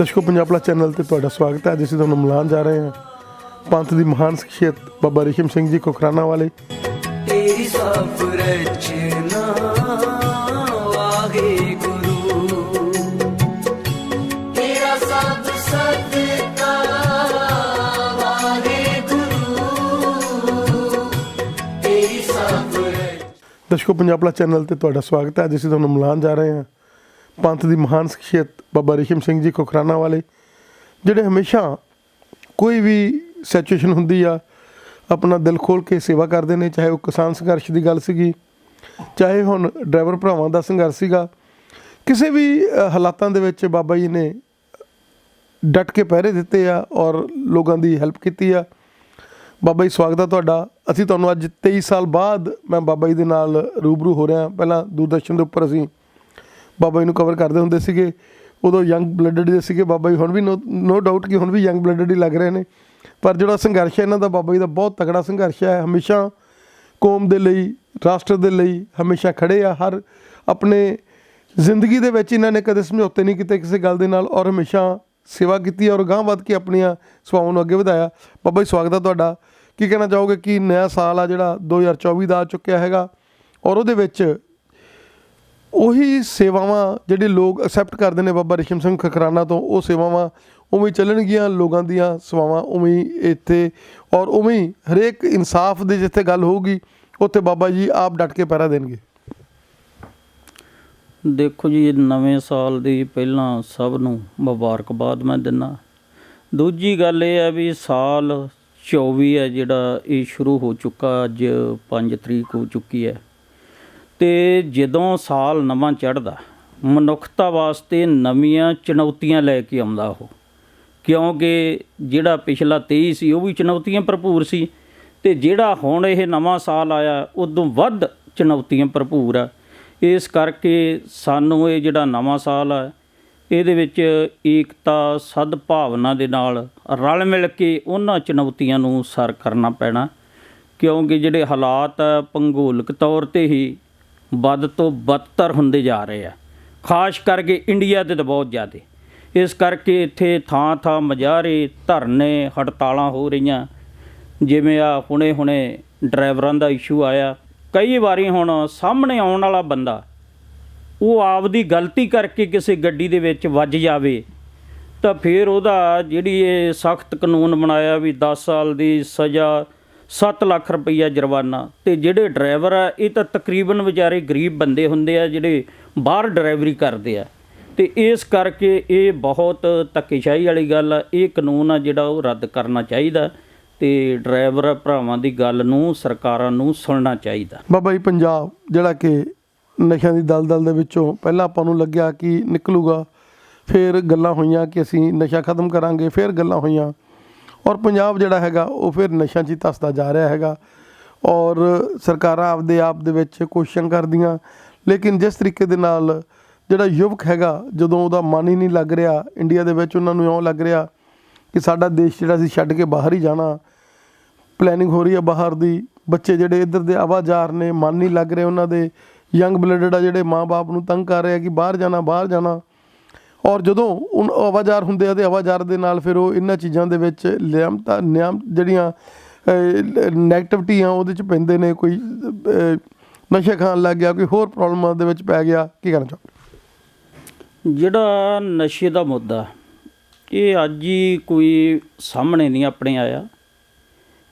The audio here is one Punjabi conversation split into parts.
ਦਰਸ਼ਕੋ ਪੰਜਾਬ ਪਲਸ ਚੈਨਲ ਤੇ ਤੁਹਾਡਾ ਸਵਾਗਤ ਹੈ। ਅੱਜ ਅਸੀਂ ਤੁਹਾਨੂੰ ਮਿਲਾਨ ਜਾ ਰਹੇ ਹਾਂ। ਪੰਥ ਦੀ ਮਹਾਨ ਸ਼ਖਸੀਅਤ ਬਾਬਾ ਰੇਸ਼ਮ ਸਿੰਘ ਜੀ ਕੋਖਰਾਨਾ ਵਾਲੇ। ਤੇਰੀ ਸਭ ਰਚਨਾ ਵਾਹਿਗੁਰੂ ਤੇਰਾ ਸਭ ਸਦਕਾ ਵਾਹਿਗੁਰੂ ਤੇਰੀ ਸਭ ਰਚਨਾ ਦਰਸ਼ਕੋ ਪੰਜਾਬ ਪਲਸ ਚੈਨਲ ਤੇ ਤੁਹਾਡਾ ਸਵਾਗਤ ਹੈ। ਅੱਜ ਅਸੀਂ ਤੁਹਾਨੂੰ ਮਿਲਾਨ ਜਾ ਰਹੇ ਹਾਂ। ਪੰਥ ਦੀ ਮਹਾਨ ਸ਼ਖਸੀਅਤ ਬਾਬਾ ਰਿਸ਼ਮ ਸਿੰਘ ਜੀ ਕੋਖਰਾਨਾ ਵਾਲੇ, ਜਿਹੜੇ ਹਮੇਸ਼ਾ ਕੋਈ ਵੀ ਸਿਚੁਏਸ਼ਨ ਹੁੰਦੀ ਆ, ਆਪਣਾ ਦਿਲ ਖੋਲ ਕੇ ਸੇਵਾ ਕਰਦੇ ਨੇ, ਚਾਹੇ ਉਹ ਕਿਸਾਨ ਸੰਘਰਸ਼ ਦੀ ਗੱਲ ਸੀਗੀ, ਚਾਹੇ ਹੁਣ ਡਰਾਈਵਰ ਭਰਾਵਾਂ ਦਾ ਸੰਘਰਸ਼ ਸੀਗਾ, ਕਿਸੇ ਵੀ ਹਾਲਾਤਾਂ ਦੇ ਵਿੱਚ ਬਾਬਾ ਜੀ ਨੇ ਡਟ ਕੇ ਪਹਿਰੇ ਦਿੱਤੇ ਆ ਔਰ ਲੋਕਾਂ ਦੀ ਹੈਲਪ ਕੀਤੀ ਆ। ਬਾਬਾ ਜੀ ਸਵਾਗਤ ਆ ਤੁਹਾਡਾ। ਅਸੀਂ ਤੁਹਾਨੂੰ ਅੱਜ 23 ਸਾਲ ਬਾਅਦ ਮੈਂ ਬਾਬਾ ਜੀ ਦੇ ਨਾਲ ਰੂਬਰੂ ਹੋ ਰਿਹਾ। ਪਹਿਲਾਂ ਦੂਰਦਰਸ਼ਨ ਦੇ ਉੱਪਰ ਅਸੀਂ ਬਾਬਾ ਜੀ ਨੂੰ ਕਵਰ ਕਰਦੇ ਹੁੰਦੇ ਸੀਗੇ। ਉਦੋਂ ਯੰਗ ਬਲੱਡਡ ਦੇ ਸੀਗੇ ਬਾਬਾ ਜੀ, ਹੁਣ ਵੀ ਨੋ ਡਾਊਟ ਕਿ ਹੁਣ ਵੀ ਯੰਗ ਬਲੱਡਡ ਹੀ ਲੱਗ ਰਹੇ ਨੇ। ਪਰ ਜਿਹੜਾ ਸੰਘਰਸ਼ ਹੈ ਇਹਨਾਂ ਦਾ, ਬਾਬਾ ਜੀ ਦਾ ਬਹੁਤ ਤਕੜਾ ਸੰਘਰਸ਼ ਹੈ। ਹਮੇਸ਼ਾ ਕੌਮ ਦੇ ਲਈ, ਰਾਸ਼ਟਰ ਦੇ ਲਈ ਹਮੇਸ਼ਾ ਖੜੇ ਆ। ਹਰ ਆਪਣੇ ਜ਼ਿੰਦਗੀ ਦੇ ਵਿੱਚ ਇਹਨਾਂ ਨੇ ਕਦੇ ਸਮਝੌਤੇ ਨਹੀਂ ਕੀਤੇ ਕਿਸੇ ਗੱਲ ਦੇ ਨਾਲ ਔਰ ਹਮੇਸ਼ਾ ਸੇਵਾ ਕੀਤੀ ਔਰ ਗਾਂਹ ਵੱਧ ਕੇ ਆਪਣੀਆਂ ਸੇਵਾਵਾਂ ਨੂੰ ਅੱਗੇ ਵਧਾਇਆ। ਬਾਬਾ ਜੀ, ਸਵਾਗਤ ਹੈ ਤੁਹਾਡਾ। ਕੀ ਕਹਿਣਾ ਚਾਹੋਗੇ ਕਿ ਨਵਾਂ ਸਾਲ ਆ ਜਿਹੜਾ 2024 ਦਾ ਆ ਚੁੱਕਿਆ ਹੈਗਾ ਔਰ ਉਹਦੇ ਵਿੱਚ ਉਹੀ ਸੇਵਾਵਾਂ ਜਿਹੜੇ ਲੋਕ ਐਕਸੈਪਟ ਕਰਦੇ ਨੇ ਬਾਬਾ ਰਿਸ਼ਮ ਸਿੰਘ ਖਕਰਾਨਾ ਤੋਂ, ਉਹ ਸੇਵਾਵਾਂ ਉਵੇਂ ਚੱਲਣਗੀਆਂ ਲੋਕਾਂ ਦੀਆਂ ਸੇਵਾਵਾਂ, ਉਵੇਂ ਇੱਥੇ ਔਰ ਉਵੇਂ ਹਰੇਕ ਇਨਸਾਫ ਦੀ ਜਿੱਥੇ ਗੱਲ ਹੋਊਗੀ, ਉੱਥੇ ਬਾਬਾ ਜੀ ਆਪ ਡਟ ਕੇ ਪਹਿਰਾ ਦੇਣਗੇ। ਦੇਖੋ ਜੀ ਨਵੇਂ ਸਾਲ ਦੀ ਪਹਿਲਾਂ ਸਭ ਨੂੰ ਮੁਬਾਰਕਬਾਦ ਮੈਂ ਦਿੰਨਾ ਦੂਜੀ ਗੱਲ ਇਹ ਹੈ ਵੀ ਸਾਲ 24 ਹੈ ਜਿਹੜਾ ਇਹ ਸ਼ੁਰੂ ਹੋ ਚੁੱਕਾ, ਅੱਜ 5 ਤਰੀਕ ਹੋ ਚੁੱਕੀ ਹੈ। ਤੇ ਜਦੋਂ ਸਾਲ ਨਵਾਂ ਚੜ੍ਹਦਾ, ਮਨੁੱਖਤਾ ਵਾਸਤੇ ਨਵੀਆਂ ਚੁਣੌਤੀਆਂ ਲੈ ਕੇ ਆਉਂਦਾ ਉਹ। ਕਿਉਂਕਿ ਜਿਹੜਾ ਪਿਛਲਾ 23 ਸੀ, ਉਹ ਵੀ ਚੁਣੌਤੀਆਂ ਭਰਪੂਰ ਸੀ ਤੇ ਜਿਹੜਾ ਹੁਣ ਇਹ ਨਵਾਂ ਸਾਲ ਆਇਆ, ਉਦੋਂ ਵੱਧ ਚੁਣੌਤੀਆਂ ਭਰਪੂਰ ਆ। ਇਸ ਕਰਕੇ ਸਾਨੂੰ ਇਹ ਜਿਹੜਾ ਨਵਾਂ ਸਾਲ ਆ, ਇਹਦੇ ਵਿੱਚ ਏਕਤਾ, ਸਦਭਾਵਨਾ ਦੇ ਨਾਲ ਰਲ ਮਿਲ ਕੇ ਉਹਨਾਂ ਚੁਣੌਤੀਆਂ ਨੂੰ ਸਰ ਕਰਨਾ ਪੈਣਾ। ਕਿਉਂਕਿ ਜਿਹੜੇ ਹਾਲਾਤ ਆ, ਭੂਗੋਲਿਕ ਤੌਰ ਤੇ ਹੀ ਵੱਧ ਤੋਂ ਬਦਤਰ ਹੁੰਦੇ ਜਾ ਰਹੇ ਆ। ਖਾਸ ਕਰਕੇ ਇੰਡੀਆ ਤੇ ਤਾਂ ਬਹੁਤ ਜ਼ਿਆਦਾ। ਇਸ ਕਰਕੇ ਇੱਥੇ ਥਾਂ ਥਾਂ ਮਜਾਰੇ ਧਰਨੇ, ਹੜਤਾਲਾਂ ਹੋ ਰਹੀਆਂ। ਜਿਵੇਂ ਆ ਹੁਣੇ ਹੁਣੇ ਡਰਾਈਵਰਾਂ ਦਾ ਇਸ਼ੂ ਆਇਆ। ਕਈ ਵਾਰੀ ਹੁਣ ਸਾਹਮਣੇ ਆਉਣ ਵਾਲਾ ਬੰਦਾ, ਉਹ ਆਪਦੀ ਗਲਤੀ ਕਰਕੇ ਕਿਸੇ ਗੱਡੀ ਦੇ ਵਿੱਚ ਵੱਜ ਜਾਵੇ, ਤਾਂ ਫਿਰ ਉਹਦਾ ਜਿਹੜੀ ਇਹ ਸਖਤ ਕਾਨੂੰਨ ਬਣਾਇਆ ਵੀ 10 ਸਾਲ ਦੀ ਸਜ਼ਾ 7 ਲੱਖ ਰੁਪਈਆ ਜੁਰਮਾਨਾ। ਤੇ ਜਿਹੜੇ ਡਰਾਈਵਰ ਆ, ਇਹ ਤਾਂ ਤਕਰੀਬਨ ਵਿਚਾਰੇ ਗਰੀਬ ਬੰਦੇ ਹੁੰਦੇ ਆ, ਜਿਹੜੇ ਬਾਹਰ ਡਰਾਈਵਰੀ ਕਰਦੇ ਆ। ਤੇ ਇਸ ਕਰਕੇ ਇਹ ਬਹੁਤ ਧੱਕੇਸ਼ਾਹੀ ਵਾਲੀ ਗੱਲ ਆ, ਇਹ ਕਾਨੂੰਨ ਆ ਜਿਹੜਾ ਉਹ ਰੱਦ ਕਰਨਾ ਚਾਹੀਦਾ ਤੇ ਡਰਾਈਵਰ ਭਰਾਵਾਂ ਦੀ ਗੱਲ ਨੂੰ, ਸਰਕਾਰਾਂ ਨੂੰ ਸੁਣਨਾ ਚਾਹੀਦਾ। ਬਾਬਾ ਜੀ, ਪੰਜਾਬ ਜਿਹੜਾ ਕਿ ਨਸ਼ਿਆਂ ਦੀ ਦਲਦਲ ਦੇ ਵਿੱਚੋਂ ਪਹਿਲਾਂ ਆਪਾਂ ਨੂੰ ਲੱਗਿਆ ਕਿ ਨਿਕਲੂਗਾ, ਫਿਰ ਗੱਲਾਂ ਹੋਈਆਂ ਕਿ ਅਸੀਂ ਨਸ਼ਾ ਖਤਮ ਕਰਾਂਗੇ, ਫਿਰ ਗੱਲਾਂ ਹੋਈਆਂ। ਔਰ ਪੰਜਾਬ ਜਿਹੜਾ ਹੈਗਾ, ਉਹ ਫਿਰ ਨਸ਼ਿਆਂ 'ਚ ਹੀ ਧੱਸਦਾ ਜਾ ਰਿਹਾ ਹੈਗਾ। ਔਰ ਸਰਕਾਰਾਂ ਆਪਦੇ ਆਪ ਦੇ ਵਿੱਚ ਕੋਸ਼ਿਸ਼ਾਂ ਕਰਦੀਆਂ। ਲੇਕਿਨ ਜਿਸ ਤਰੀਕੇ ਦੇ ਨਾਲ ਜਿਹੜਾ ਯੁਵਕ ਹੈਗਾ, ਜਦੋਂ ਉਹਦਾ ਮਨ ਹੀ ਨਹੀਂ ਲੱਗ ਰਿਹਾ, ਇੰਡੀਆ ਦੇ ਵਿੱਚ ਉਹਨਾਂ ਨੂੰ ਇਉਂ ਲੱਗ ਰਿਹਾ ਕਿ ਸਾਡਾ ਦੇਸ਼ ਜਿਹੜਾ ਸੀ ਛੱਡ ਕੇ ਬਾਹਰ ਹੀ ਜਾਣਾ। ਪਲੈਨਿੰਗ ਹੋ ਰਹੀ ਹੈ ਬਾਹਰ ਦੀ। ਬੱਚੇ ਜਿਹੜੇ ਇੱਧਰ ਦੇ ਆਵਾਜ਼ਾਰ ਨੇ, ਮਨ ਨਹੀਂ ਲੱਗ ਰਹੇ ਉਹਨਾਂ ਦੇ। ਯੰਗ ਬਲੱਡਡ ਆ ਜਿਹੜੇ ਮਾਪੇ ਨੂੰ ਤੰਗ ਕਰ ਰਿਹਾ ਕਿ ਬਾਹਰ ਜਾਣਾ ਬਾਹਰ ਜਾਣਾ। ਔਰ ਜਦੋਂ ਉਹ ਆਵਾਜ਼ਾਰ ਹੁੰਦੇ ਆ ਤੇ ਆਵਾਜ਼ਾਰ ਦੇ ਨਾਲ ਫਿਰ ਉਹ ਇਹਨਾਂ ਚੀਜ਼ਾਂ ਦੇ ਵਿੱਚ ਲਿਆਮਤਾਂ ਨਿਯਮ ਜਿਹੜੀਆਂ ਨੈਗੇਟਿਵਿਟੀ ਆ ਉਹਦੇ ਚ ਪੈਂਦੇ ਨੇ ਕੋਈ ਅਹ, ਨਸ਼ਾ ਖਾਣ ਲੱਗ ਗਿਆ ਕੋਈ ਹੋਰ ਪ੍ਰੋਬਲਮਾਂ ਦੇ ਵਿੱਚ ਪੈ ਗਿਆ ਕੀ ਕਰਨਾ ਚਾਹੁੰਦੇ ਜਿਹੜਾ ਨਸ਼ੇ ਦਾ ਮੁੱਦਾ ਇਹ ਅੱਜ ਹੀ ਕੋਈ ਸਾਹਮਣੇ ਨਹੀਂ ਆਪਣੇ ਆਇਆ।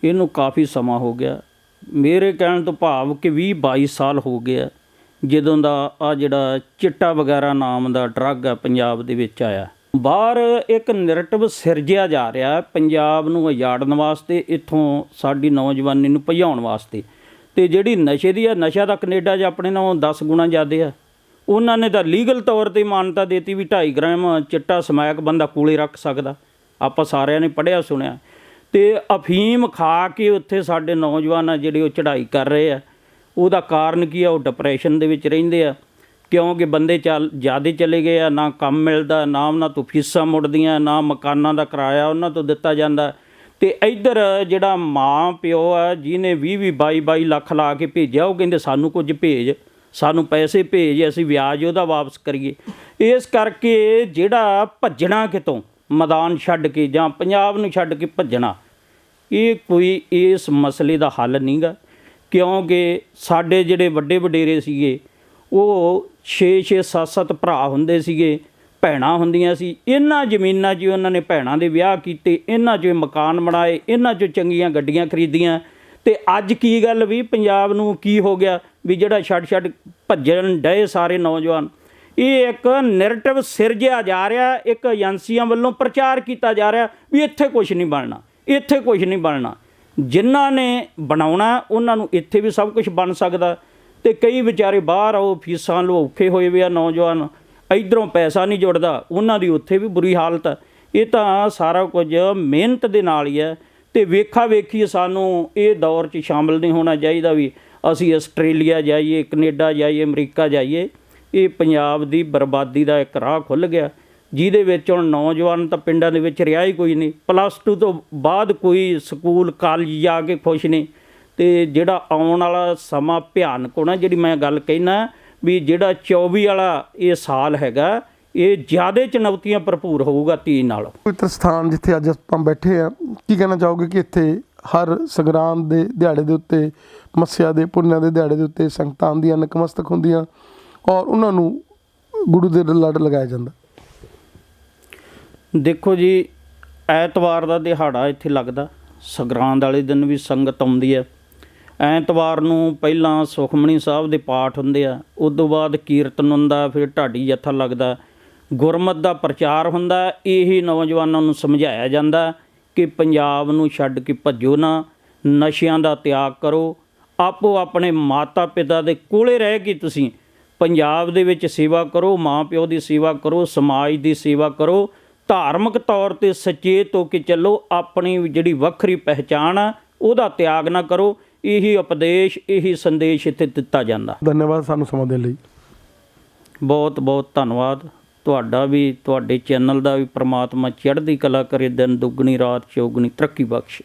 ਇਹਨੂੰ ਕਾਫੀ ਸਮਾਂ ਹੋ ਗਿਆ। ਮੇਰੇ ਕਹਿਣ ਤੋਂ ਭਾਵ ਕਿ 20 22 ਸਾਲ ਹੋ ਗਏ ਆ ਜਦੋਂ ਦਾ ਆ ਜਿਹੜਾ ਚਿੱਟਾ ਵਗੈਰਾ ਨਾਮ ਦਾ ਡਰੱਗ ਆ ਪੰਜਾਬ ਦੇ ਵਿੱਚ ਆਇਆ। ਬਾਹਰ ਇੱਕ ਨੈਰੇਟਿਵ ਸਿਰਜਿਆ ਜਾ ਰਿਹਾ ਪੰਜਾਬ ਨੂੰ ਉਜਾੜਨ ਵਾਸਤੇ, ਇੱਥੋਂ ਸਾਡੀ ਨੌਜਵਾਨੀ ਨੂੰ ਭਜਾਉਣ ਵਾਸਤੇ। ਤੇ ਜਿਹੜੀ ਨਸ਼ੇ ਦੀ ਆ, ਨਸ਼ਾ ਤਾਂ ਕੈਨੇਡਾ 'ਚ ਆਪਣੇ ਨਾਲੋਂ 10 ਗੁਣਾ ਜ਼ਿਆਦਾ ਆ। ਉਹਨਾਂ ਨੇ ਤਾਂ ਲੀਗਲ ਤੌਰ ਤੇ ਮਾਨਤਾ ਦਿੱਤੀ ਵੀ 2.5 ਗ੍ਰਾਮ ਚਿੱਟਾ ਸਮਾਇਕ ਬੰਦਾ ਕੋਲੇ ਰੱਖ ਸਕਦਾ। ਆਪਾਂ ਸਾਰਿਆਂ ਨੇ ਪੜ੍ਹਿਆ, ਸੁਣਿਆ। ਤੇ ਅਫੀਮ ਖਾ ਕੇ ਉੱਥੇ ਸਾਡੇ ਨੌਜਵਾਨ ਆ ਜਿਹੜੇ ਉਹ ਚੜ੍ਹਾਈ ਕਰ ਰਹੇ ਆ। ਉਹਦਾ ਕਾਰਨ ਕੀ ਆ? ਉਹ ਡਿਪਰੈਸ਼ਨ ਦੇ ਵਿੱਚ ਰਹਿੰਦੇ ਆ। ਕਿਉਂਕਿ ਬੰਦੇ ਚੱਲ ਜਿਆਦੇ ਚਲੇ ਗਏ ਆ, ਨਾ ਕੰਮ ਮਿਲਦਾ, ਨਾ ਉਹਨਾਂ ਤੋਂ ਫੀਸਾਂ ਮੁੜਦੀਆਂ, ਨਾ ਮਕਾਨਾਂ ਦਾ ਕਿਰਾਇਆ ਉਹਨਾਂ ਤੋਂ ਦਿੱਤਾ ਜਾਂਦਾ। ਤੇ ਇੱਧਰ ਜਿਹੜਾ ਮਾਂ ਪਿਓ ਆ, ਜਿਹਨੇ 20 20 22 22 ਲੱਖ ਲਾ ਕੇ ਭੇਜਿਆ, ਉਹ ਕਹਿੰਦੇ ਸਾਨੂੰ ਕੁਝ ਭੇਜ, ਸਾਨੂੰ ਪੈਸੇ ਭੇਜ, ਅਸੀਂ ਵਿਆਜ ਉਹਦਾ ਵਾਪਸ ਕਰੀਏ। ਇਸ ਕਰਕੇ ਜਿਹੜਾ ਭੱਜਣਾ ਕਿਤੋਂ? ਮੈਦਾਨ ਛੱਡ ਕੇ ਜਾਂ ਪੰਜਾਬ ਨੂੰ ਛੱਡ ਕੇ ਭੱਜਣਾ। ਇਹ ਕੋਈ ਇਸ ਮਸਲੇ ਦਾ ਹੱਲ ਨਹੀਂਗਾ ਕਿਉਂਕਿ ਸਾਡੇ ਜਿਹੜੇ ਵੱਡੇ ਵਡੇਰੇ ਸੀਗੇ, ਉਹ 6 6 7 7 ਭਰਾ ਹੁੰਦੇ ਸੀਗੇ, ਭੈਣਾਂ ਹੁੰਦੀਆਂ ਸੀ। ਇਹਨਾਂ ਜ਼ਮੀਨਾਂ 'ਚ ਉਹਨਾਂ ਨੇ ਭੈਣਾਂ ਦੇ ਵਿਆਹ ਕੀਤੇ, ਇਹਨਾਂ 'ਚ ਮਕਾਨ ਬਣਾਏ, ਇਹਨਾਂ 'ਚ ਚੰਗੀਆਂ ਗੱਡੀਆਂ ਖਰੀਦੀਆਂ। ਤੇ ਅੱਜ ਕੀ ਗੱਲ ਵੀ, ਪੰਜਾਬ ਨੂੰ ਕੀ ਹੋ ਗਿਆ ਵੀ ਜਿਹੜਾ ਛੱਡ ਛੱਡ ਭੱਜਣ ਡਏ ਸਾਰੇ ਨੌਜਵਾਨ? ਇਹ ਇੱਕ ਨੈਰੇਟਿਵ ਸਿਰਜਿਆ ਜਾ ਰਿਹਾ, ਇੱਕ ਏਜੰਸੀਆਂ ਵੱਲੋਂ ਪ੍ਰਚਾਰ ਕੀਤਾ ਜਾ ਰਿਹਾ ਵੀ ਇੱਥੇ ਕੁਝ ਨਹੀਂ ਬਣਨਾ, ਇੱਥੇ ਕੁਝ ਨਹੀਂ ਬਣਨਾ। ਜਿਨ੍ਹਾਂ ਨੇ ਬਣਾਉਣਾ, ਉਹਨਾਂ ਨੂੰ ਇੱਥੇ ਵੀ ਸਭ ਕੁਝ ਬਣ ਸਕਦਾ। ਤੇ ਕਈ ਵਿਚਾਰੇ ਬਾਹਰ ਆਓ, ਫੀਸਾਂ ਲੋ ਹੋਏ ਵੇ ਆ ਨੌਜਵਾਨ। ਇਧਰੋਂ ਪੈਸਾ ਨਹੀਂ ਜੁੜਦਾ, ਉਹਨਾਂ ਦੀ ਉੱਥੇ ਵੀ ਬੁਰੀ ਹਾਲਤ ਹੈ ਇਹ ਤਾਂ ਸਾਰਾ ਕੁਝ ਮਿਹਨਤ ਦੇ ਨਾਲ ਹੀ ਹੈ ਤੇ ਵੇਖਾ ਵੇਖੀ ਸਾਨੂੰ ਇਹ ਦੌਰ 'ਚ ਸ਼ਾਮਲ ਨਹੀਂ ਹੋਣਾ ਚਾਹੀਦਾ ਵੀ ਅਸੀਂ ਆਸਟ੍ਰੇਲੀਆ ਜਾਈਏ, ਕੈਨੇਡਾ ਜਾਈਏ, ਅਮਰੀਕਾ ਜਾਈਏ। ਇਹ ਪੰਜਾਬ ਦੀ ਬਰਬਾਦੀ ਦਾ ਇੱਕ ਰਾਹ ਖੁੱਲ ਗਿਆ। ਜਿਹਦੇ ਵਿੱਚ ਹੁਣ ਨੌਜਵਾਨ ਤਾਂ ਪਿੰਡਾਂ ਦੇ ਵਿੱਚ ਰਿਹਾ ਹੀ ਕੋਈ ਨਹੀਂ। ਪਲੱਸ 2 ਤੋਂ ਬਾਅਦ ਕੋਈ ਸਕੂਲ ਕਾਲਜ ਜਾ ਕੇ ਖੁਸ਼ ਨਹੀਂ। ਤੇ ਜਿਹੜਾ ਆਉਣ ਵਾਲਾ ਸਮਾਂ ਭਿਆਨਕ ਹੋਣਾ, ਜਿਹੜੀ ਮੈਂ ਗੱਲ ਕਹਿਣਾ ਵੀ ਜਿਹੜਾ 24 ਵਾਲਾ ਇਹ ਸਾਲ ਹੈਗਾ, ਇਹ ਜ਼ਿਆਦਾ ਚੁਣੌਤੀਆਂ ਭਰਪੂਰ ਹੋਊਗਾ ਤੀ ਨਾਲ। ਪਵਿੱਤਰ ਸਥਾਨ ਜਿੱਥੇ ਅੱਜ ਆਪਾਂ ਬੈਠੇ ਆ ਕੀ ਕਹਿਣਾ ਚਾਹੋਗੇ ਕਿ ਇੱਥੇ ਹਰ ਸੰਗਰਾਂਦ ਦੇ ਦਿਹਾੜੇ ਦੇ ਉੱਤੇ, ਮੱਸਿਆ ਦੇ, ਪੁੰਨਿਆਂ ਦੇ ਦਿਹਾੜੇ ਦੇ ਉੱਤੇ ਸੰਗਤਾਂ ਦੀਆਂ ਨਕਮਸਤਕ ਹੁੰਦੀਆਂ ਔਰ ਉਹਨਾਂ ਨੂੰ ਗੁਰੂ ਦੇ ਲੜ ਲਗਾਇਆ ਜਾਂਦਾ? ਦੇਖੋ ਜੀ, ਐਤਵਾਰ ਦਾ ਦਿਹਾੜਾ ਇੱਥੇ ਲੱਗਦਾ। ਸੰਗਰਾਂਦ ਵਾਲੇ ਦਿਨ ਵੀ ਸੰਗਤ ਆਉਂਦੀ ਹੈ। ਐਤਵਾਰ ਨੂੰ ਪਹਿਲਾਂ ਸੁਖਮਣੀ ਸਾਹਿਬ ਦੇ ਪਾਠ ਹੁੰਦੇ ਆ। ਉਸ ਤੋਂ ਬਾਅਦ ਕੀਰਤਨ ਹੁੰਦਾ, ਫਿਰ ਢਾਡੀ ਜੱਥਾ ਲੱਗਦਾ। ਗੁਰਮਤ ਦਾ ਪ੍ਰਚਾਰ ਹੁੰਦਾ, ਇਹੀ ਨੌਜਵਾਨਾਂ ਨੂੰ ਸਮਝਾਇਆ ਜਾਂਦਾ ਕਿ ਪੰਜਾਬ ਨੂੰ ਛੱਡ ਕੇ ਭੱਜੋ ਨਾ, ਨਸ਼ਿਆਂ ਦਾ ਤਿਆਗ ਕਰੋ। ਆਪੋ ਆਪਣੇ ਮਾਤਾ ਪਿਤਾ ਦੇ ਕੋਲੇ ਰਹਿ ਕੇ ਤੁਸੀਂ ਪੰਜਾਬ ਦੇ ਵਿੱਚ ਸੇਵਾ ਕਰੋ ਮਾਂ ਪਿਓ ਦੀ ਸੇਵਾ ਕਰੋ, ਸਮਾਜ ਦੀ ਸੇਵਾ ਕਰੋ। ਧਾਰਮਿਕ ਤੌਰ ਤੇ ਸਚੇਤ ਹੋ ਕੇ ਚੱਲੋ ਆਪਣੀ ਜਿਹੜੀ ਵੱਖਰੀ ਪਹਿਚਾਣ ਆ ਉਹਦਾ ਤਿਆਗ ਨਾ ਕਰੋ। ਇਹੀ ਉਪਦੇਸ਼ ਇਹੀ ਸੰਦੇਸ਼ ਇੱਥੇ ਦਿੱਤਾ ਜਾਂਦਾ। ਧੰਨਵਾਦ ਸਾਨੂੰ ਸਮਾਂ ਦੇਣ ਲਈ। ਬਹੁਤ ਬਹੁਤ ਧੰਨਵਾਦ। ਤੁਹਾਡਾ ਵੀ ਤੁਹਾਡੇ ਚੈਨਲ ਦਾ ਵੀ ਪ੍ਰਮਾਤਮਾ ਚੜ੍ਹਦੀ ਕਲਾ ਕਰੇ ਦਿਨ ਦੁੱਗਣੀ ਰਾਤ ਚੌਗਣੀ ਤਰੱਕੀ ਬਖਸ਼ੇ।